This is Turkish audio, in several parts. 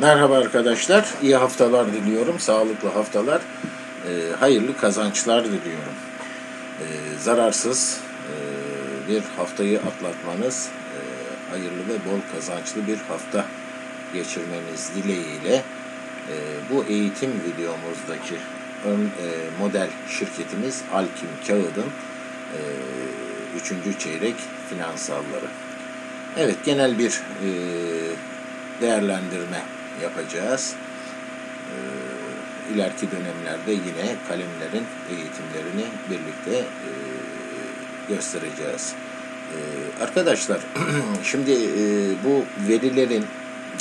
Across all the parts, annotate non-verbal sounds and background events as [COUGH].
Merhaba arkadaşlar, iyi haftalar diliyorum, sağlıklı haftalar, e, hayırlı kazançlar diliyorum. E, zararsız e, bir haftayı atlatmanız, e, hayırlı ve bol kazançlı bir hafta geçirmeniz dileğiyle e, bu eğitim videomuzdaki ön e, model şirketimiz Alkim Kağıd'ın e, 3. çeyrek finansalları. Evet, genel bir e, değerlendirme yapacağız. İleriki dönemlerde yine kalemlerin eğitimlerini birlikte e, göstereceğiz. Ee, arkadaşlar, [CLEARS THROAT] şimdi e, bu verilerin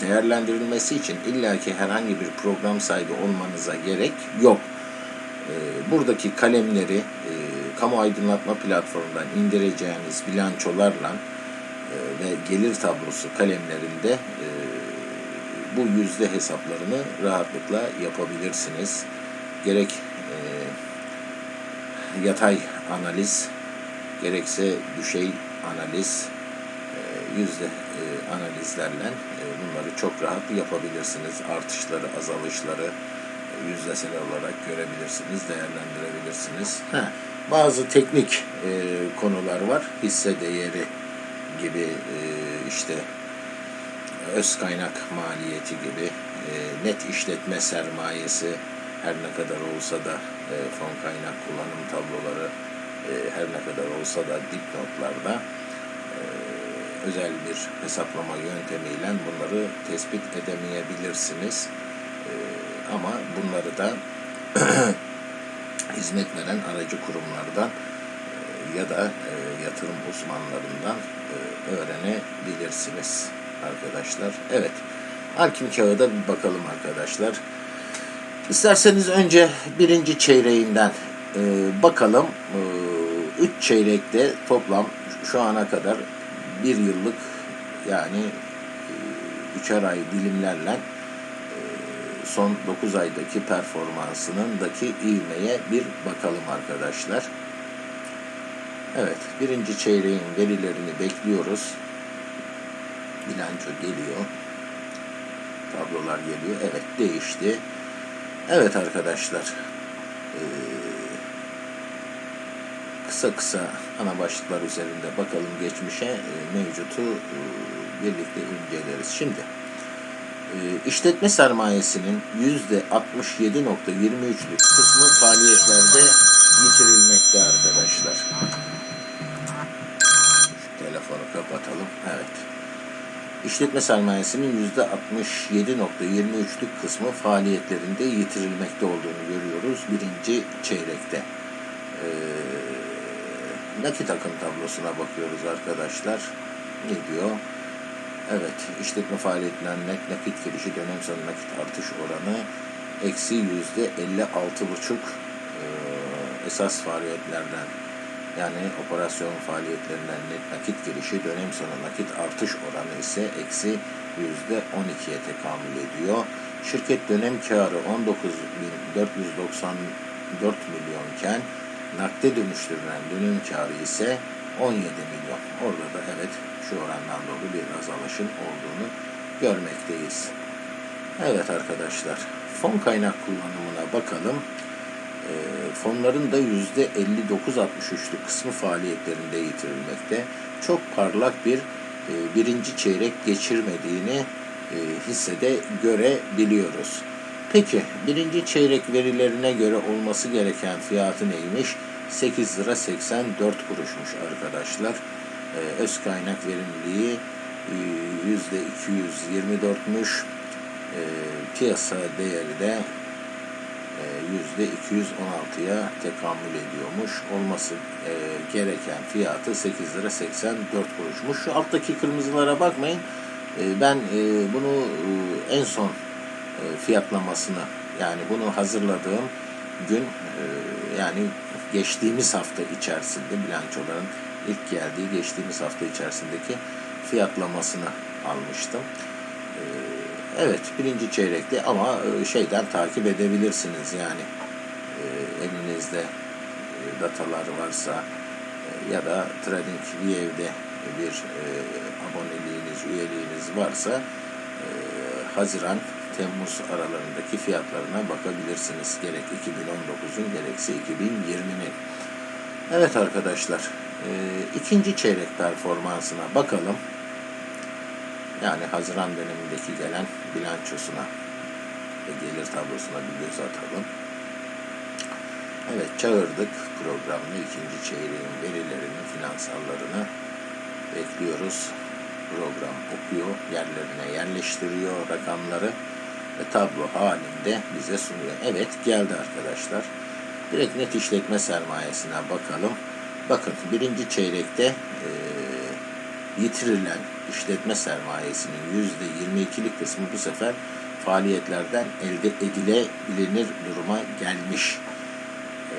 değerlendirilmesi için illaki herhangi bir program sahibi olmanıza gerek yok. Ee, buradaki kalemleri e, kamu aydınlatma platformundan indireceğiniz bilançolarla e, ve gelir tablosu kalemlerinde e, bu yüzde hesaplarını rahatlıkla yapabilirsiniz. Gerek e, yatay analiz, gerekse düşey analiz, e, yüzde e, analizlerle e, bunları çok rahat yapabilirsiniz. Artışları, azalışları e, yüzdesel olarak görebilirsiniz, değerlendirebilirsiniz. Ha, bazı teknik konular var. Hisse değeri gibi işte öz kaynak maliyeti gibi e, net işletme sermayesi her ne kadar olsa da e, fon kaynak kullanım tabloları e, her ne kadar olsa da dipnotlarda e, özel bir hesaplama yöntemiyle bunları tespit edemeyebilirsiniz. E, ama bunları da [CLEARS THROAT] hizmet veren aracı kurumlardan e, ya da e, yatırım uzmanlarından e, öğrenebilirsiniz arkadaşlar. Evet. Alkim kağıda bir bakalım arkadaşlar. İsterseniz önce birinci çeyreğinden e, bakalım. E, üç çeyrekte toplam şu ana kadar bir yıllık yani e, üçer ay dilimlerle e, son 9 aydaki performansınındaki ivmeye bir bakalım arkadaşlar. Evet, birinci çeyreğin verilerini bekliyoruz bilanço geliyor. Tablolar geliyor. Evet değişti. Evet arkadaşlar. Kısa kısa ana başlıklar üzerinde bakalım geçmişe mevcutu e, birlikte inceleriz. Şimdi işletme sermayesinin yüzde 67.23'lük kısmı faaliyetlerde yitirilmekte arkadaşlar. Şu telefonu kapatalım. Evet. İşletme sermayesinin %67.23'lük kısmı faaliyetlerinde yitirilmekte olduğunu görüyoruz birinci çeyrekte. Ee, nakit akım tablosuna bakıyoruz arkadaşlar. Ne diyor? Evet, işletme faaliyetinden nakit girişi dönem sonu nakit artış oranı eksi yüzde 56,5 ee, esas faaliyetlerden yani operasyon faaliyetlerinden net nakit girişi dönem sonu nakit artış oranı ise eksi yüzde 12'ye tekamül ediyor. Şirket dönem karı 19.494 milyonken nakde dönüştürülen dönem karı ise 17 milyon. Orada da evet şu orandan dolayı bir azalışın olduğunu görmekteyiz. Evet arkadaşlar fon kaynak kullanımına bakalım. E, fonların da yüzde 59-63'lük kısmı faaliyetlerinde yitirilmekte. Çok parlak bir e, birinci çeyrek geçirmediğini e, hissede görebiliyoruz. Peki birinci çeyrek verilerine göre olması gereken fiyatı neymiş? 8 lira 84 kuruşmuş arkadaşlar. öz kaynak verimliliği yüzde 224'müş. piyasa değeri de %216'ya tekamül ediyormuş. Olması e, gereken fiyatı 8 lira 84 kuruşmuş. Şu alttaki kırmızılara bakmayın. E, ben e, bunu e, en son e, fiyatlamasını yani bunu hazırladığım gün e, yani geçtiğimiz hafta içerisinde bilançoların ilk geldiği geçtiğimiz hafta içerisindeki fiyatlamasını almıştım. E, Evet birinci çeyrekte ama e, şeyden takip edebilirsiniz yani e, elinizde e, datalar varsa ya da Trading View'de bir aboneliğiniz, üyeliğiniz varsa Haziran Temmuz aralarındaki fiyatlarına bakabilirsiniz. Gerek 2019'un gerekse 2020'nin. Evet arkadaşlar, ikinci çeyrek performansına bakalım. Yani Haziran dönemindeki gelen bilançosuna ve gelir tablosuna bir göz atalım. Evet çağırdık programını ikinci çeyreğin verilerini, finansallarını bekliyoruz. Program okuyor, yerlerine yerleştiriyor rakamları ve tablo halinde bize sunuyor. Evet geldi arkadaşlar. Direkt net işletme sermayesine bakalım. Bakın birinci çeyrekte e, yitirilen işletme sermayesinin yüzde 22'lik kısmı bu sefer faaliyetlerden elde edilebilir duruma gelmiş. E,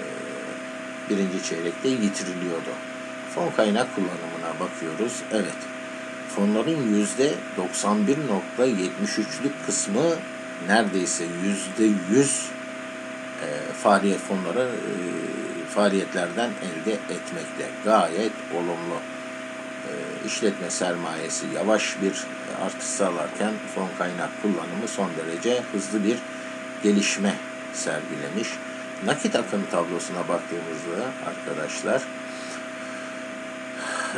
birinci çeyrekte yitiriliyordu. Fon kaynak kullanımına bakıyoruz. Evet. Fonların yüzde 91.73'lük kısmı neredeyse yüzde yüz e, faaliyet fonları e, faaliyetlerden elde etmekte. Gayet olumlu. E, işletme sermayesi yavaş bir artış sağlarken fon kaynak kullanımı son derece hızlı bir gelişme sergilemiş. Nakit akım tablosuna baktığımızda arkadaşlar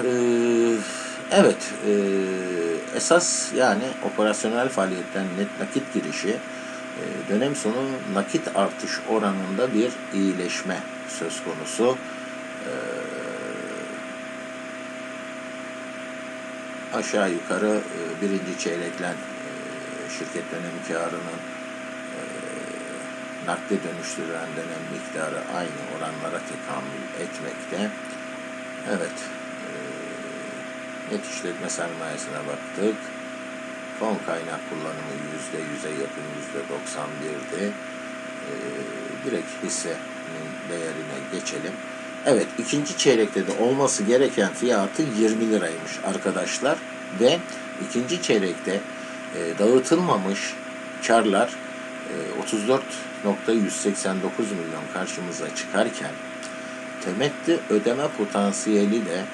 e, evet e, esas yani operasyonel faaliyetten net nakit girişi dönem sonu nakit artış oranında bir iyileşme söz konusu. Aşağı yukarı e, birinci çeyreklen e, şirket dönem karının e, nakde dönüştürülen dönem miktarı aynı oranlara tekamül etmekte. Evet, net işletme sermayesine baktık. Fon kaynak kullanımı yüzde yüze yakın yüzde 91'di. E, direkt hissenin değerine geçelim. Evet ikinci çeyrekte de olması gereken fiyatı 20 liraymış arkadaşlar. Ve ikinci çeyrekte e, dağıtılmamış karlar e, 34.189 milyon karşımıza çıkarken temettü ödeme potansiyeli de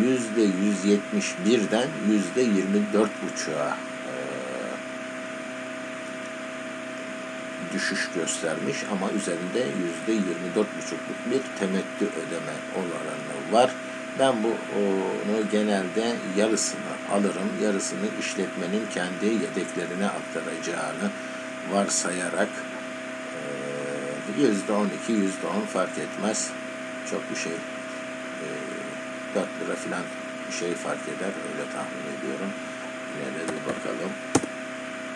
%171'den %24,5'a düşüş göstermiş ama üzerinde %24,5'luk bir temettü ödeme oranı var. Ben bu onu genelde yarısını alırım, yarısını işletmenin kendi yedeklerine aktaracağını varsayarak yüzde on iki, yüzde on fark etmez. Çok bir şey. E, 4 lira falan bir şey fark eder. Öyle tahmin ediyorum. Yine de bir bakalım.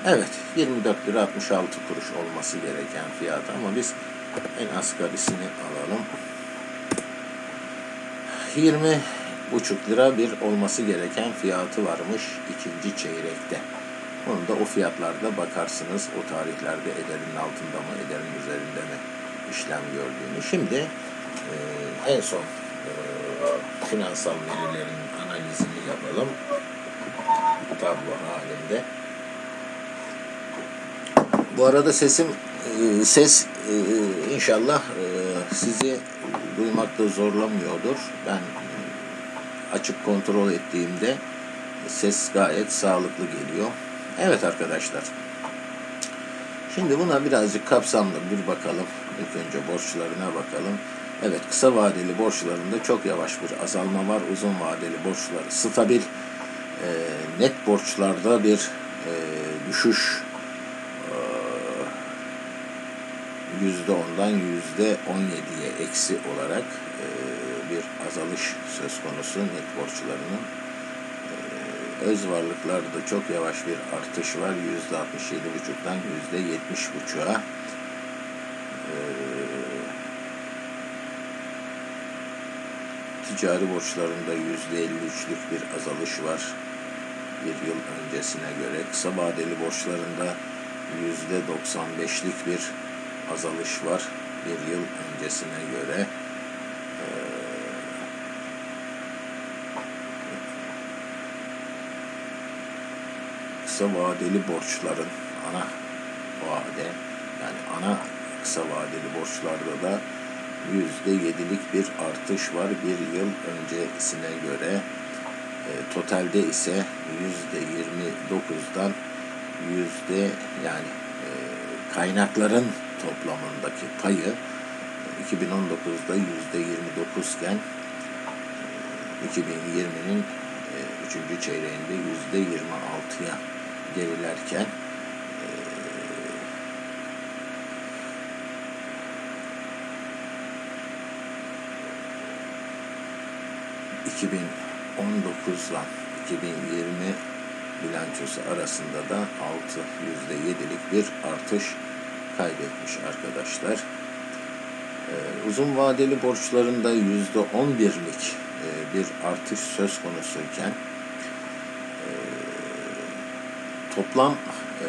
Evet 24 lira 66 kuruş olması gereken fiyat ama biz en asgarisini alalım. 20 buçuk lira bir olması gereken fiyatı varmış ikinci çeyrekte. Onu da o fiyatlarda bakarsınız o tarihlerde ederin altında mı ederin üzerinde mi işlem gördüğünü. Şimdi e, en son e, finansal verilerin analizini yapalım. Tablo halinde. Bu arada sesim e, ses e, inşallah e, sizi duymakta zorlamıyordur. Ben açıp kontrol ettiğimde ses gayet sağlıklı geliyor. Evet arkadaşlar. Şimdi buna birazcık kapsamlı bir bakalım. İlk önce borçlarına bakalım. Evet kısa vadeli borçlarında çok yavaş bir azalma var. Uzun vadeli borçları stabil. E, net borçlarda bir e, düşüş yüzde ondan yüzde on yediye eksi olarak e, bir azalış söz konusu net borçlarının. E, öz varlıklarda çok yavaş bir artış var. Yüzde altmış yedi buçuktan yüzde yetmiş buçuğa. E, ticari borçlarında yüzde elli üçlük bir azalış var. Bir yıl öncesine göre. Kısa vadeli borçlarında yüzde doksan beşlik bir azalış var bir yıl öncesine göre. Ee, kısa vadeli borçların ana vade yani ana kısa vadeli borçlarda da yüzde yedilik bir artış var bir yıl öncesine göre. E, totalde ise yüzde yirmi dokuzdan yüzde yani kaynakların toplamındaki payı 2019'da yüzde 29 iken 2020'nin 3. çeyreğinde yüzde 26'ya gerilerken e, 2019'la 2020 bilançosu arasında da 6 yüzde yedilik bir artış kaydetmiş arkadaşlar. Ee, uzun vadeli borçlarında yüzde on birlik e, bir artış söz konusuyken e, toplam e,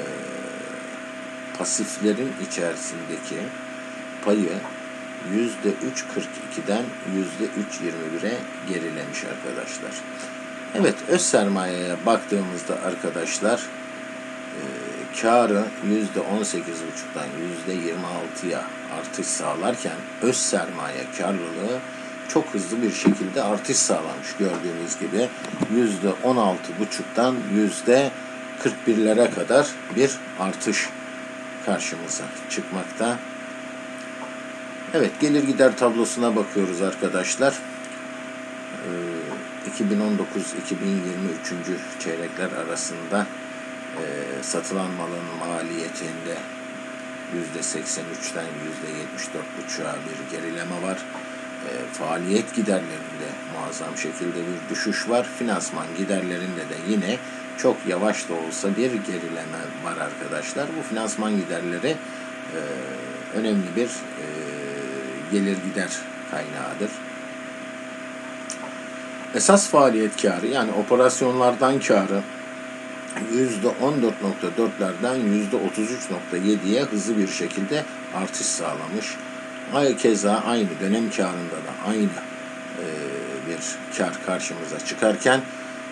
pasiflerin içerisindeki payı yüzde 3.42'den yüzde 3.21'e gerilemiş arkadaşlar. Evet öz sermayeye baktığımızda arkadaşlar karı yüzde 18.5'dan yüzde 26'ya artış sağlarken öz sermaye karlılığı çok hızlı bir şekilde artış sağlamış gördüğünüz gibi yüzde 16.5'tan yüzde 41'lere kadar bir artış karşımıza çıkmakta. Evet gelir gider tablosuna bakıyoruz arkadaşlar. Ee, 2019-2023. çeyrekler arasında e, satılan malın maliyetinde %83'ten %74,5'a bir gerileme var. E, faaliyet giderlerinde muazzam şekilde bir düşüş var. Finansman giderlerinde de yine çok yavaş da olsa bir gerileme var arkadaşlar. Bu finansman giderleri e, önemli bir e, gelir gider kaynağıdır. Esas faaliyet karı yani operasyonlardan karı %14.4'lerden %33.7'ye hızlı bir şekilde artış sağlamış. Ay keza aynı dönem karında da aynı e, bir kar karşımıza çıkarken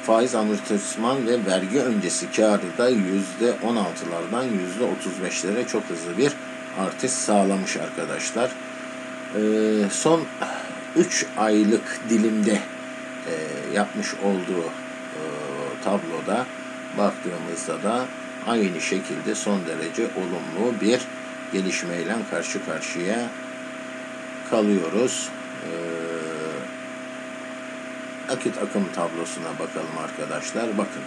faiz amortisman ve vergi öncesi karı da %16'lardan %35'lere çok hızlı bir artış sağlamış arkadaşlar. E, son 3 aylık dilimde e, yapmış olduğu e, tabloda baktığımızda da aynı şekilde son derece olumlu bir gelişmeyle karşı karşıya kalıyoruz. Ee, nakit akım tablosuna bakalım arkadaşlar. Bakın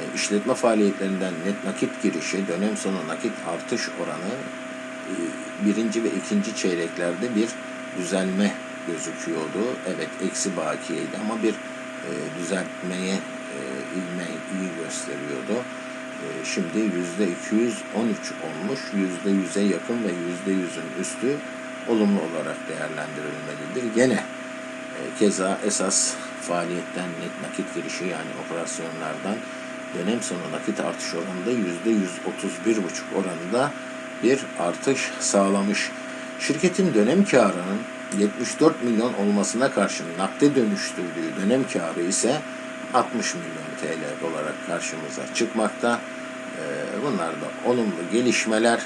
e, işletme faaliyetlerinden net nakit girişi dönem sonu nakit artış oranı e, birinci ve ikinci çeyreklerde bir düzelme gözüküyordu. Evet eksi bakiyeydi ama bir e, düzeltmeye ilme iyi gösteriyordu. E, şimdi yüzde 213 olmuş. Yüzde yüze yakın ve yüzde yüzün üstü olumlu olarak değerlendirilmelidir. Gene e, keza esas faaliyetten net nakit girişi yani operasyonlardan dönem sonu nakit artış oranında yüzde 131,5 oranında bir artış sağlamış. Şirketin dönem karının 74 milyon olmasına karşın nakde dönüştürdüğü dönem karı ise 60 milyon TL olarak karşımıza çıkmakta. Bunlar da olumlu gelişmeler.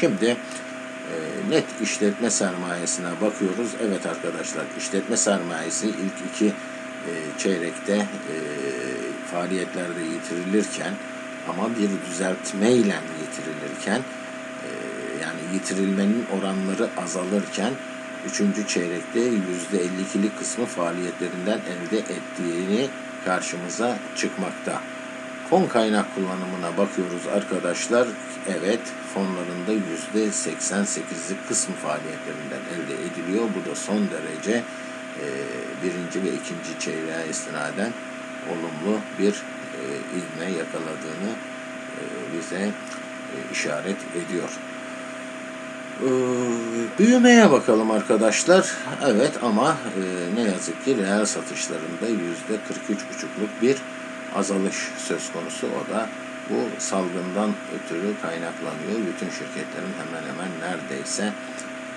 Şimdi net işletme sermayesine bakıyoruz. Evet arkadaşlar işletme sermayesi ilk iki çeyrekte faaliyetlerde yitirilirken ama bir düzeltmeyle yitirilirken yani yitirilmenin oranları azalırken üçüncü çeyrekte yüzde 52'lik kısmı faaliyetlerinden elde ettiğini karşımıza çıkmakta. Fon kaynak kullanımına bakıyoruz arkadaşlar. Evet fonlarında yüzde 88'lik kısmı faaliyetlerinden elde ediliyor. Bu da son derece e, birinci ve ikinci çeyreğe istinaden olumlu bir e, ivme yakaladığını e, bize e, işaret ediyor. Ee, büyümeye bakalım arkadaşlar. Evet ama e, ne yazık ki reel satışlarında yüzde 43,5'luk bir azalış söz konusu. O da bu salgından ötürü kaynaklanıyor. Bütün şirketlerin hemen hemen neredeyse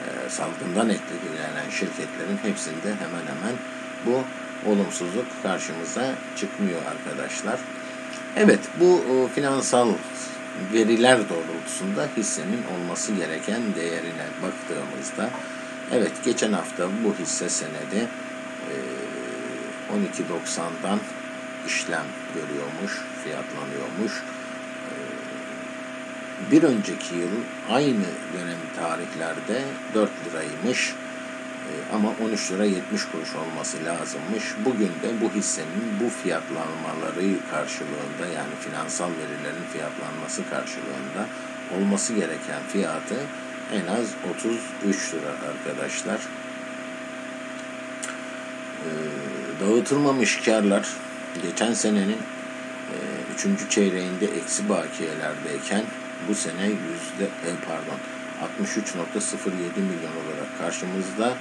e, salgından etkilenen şirketlerin hepsinde hemen hemen bu olumsuzluk karşımıza çıkmıyor arkadaşlar. Evet bu e, finansal veriler doğrultusunda hissenin olması gereken değerine baktığımızda evet geçen hafta bu hisse senedi 12.90'dan işlem görüyormuş, fiyatlanıyormuş. bir önceki yıl aynı dönem tarihlerde 4 liraymış E, ama 13 lira 70 kuruş olması lazımmış. Bugün de bu hissenin bu fiyatlanmaları karşılığında yani finansal verilerin fiyatlanması karşılığında olması gereken fiyatı en az 33 lira arkadaşlar. E, dağıtılmamış karlar geçen senenin e, üçüncü çeyreğinde eksi bakiyelerdeyken bu sene yüzde e, pardon 63.07 milyon olarak karşımızda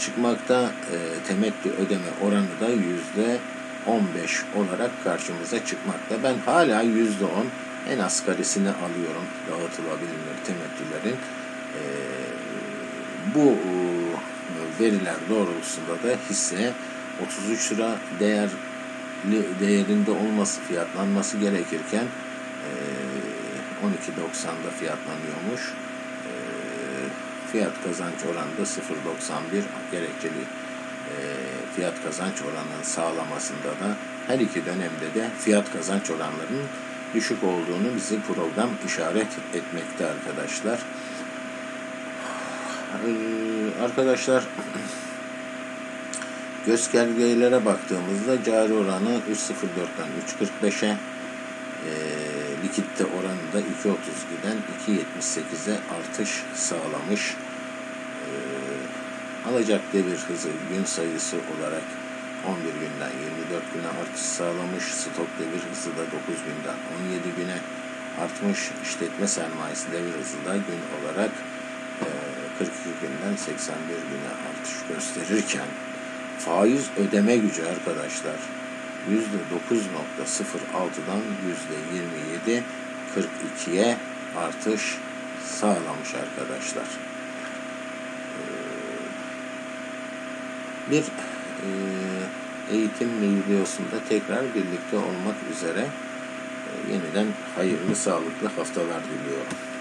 çıkmakta e, temettü ödeme oranı da yüzde 15 olarak karşımıza çıkmakta. Ben hala yüzde 10 en asgarisini alıyorum dağıtılabilir temettülerin. E, bu e, veriler doğrultusunda da hisse 33 lira değer değerinde olması fiyatlanması gerekirken e, 12.90'da fiyatlanıyormuş. Fiyat kazanç oranı da 0.91 gerekçeli e, fiyat kazanç oranının sağlamasında da her iki dönemde de fiyat kazanç oranlarının düşük olduğunu bize program işaret etmekte arkadaşlar. Ee, arkadaşlar [CLEARS THROAT] göstergelere baktığımızda cari oranı 3.04'den 3.45'e e, likitte oranı da 2.30 giden 2.78'e artış sağlamış. E, alacak devir hızı gün sayısı olarak 11 günden 24 güne artış sağlamış. Stok devir hızı da 9 günden 17 güne artmış. İşletme sermayesi devir hızı da gün olarak e, 42 günden 81 güne artış gösterirken faiz ödeme gücü arkadaşlar %9.06'dan %27.42'ye artış sağlamış arkadaşlar. Ee, Bir e, eğitim videosunda tekrar birlikte olmak üzere e, yeniden hayırlı, sağlıklı haftalar diliyorum.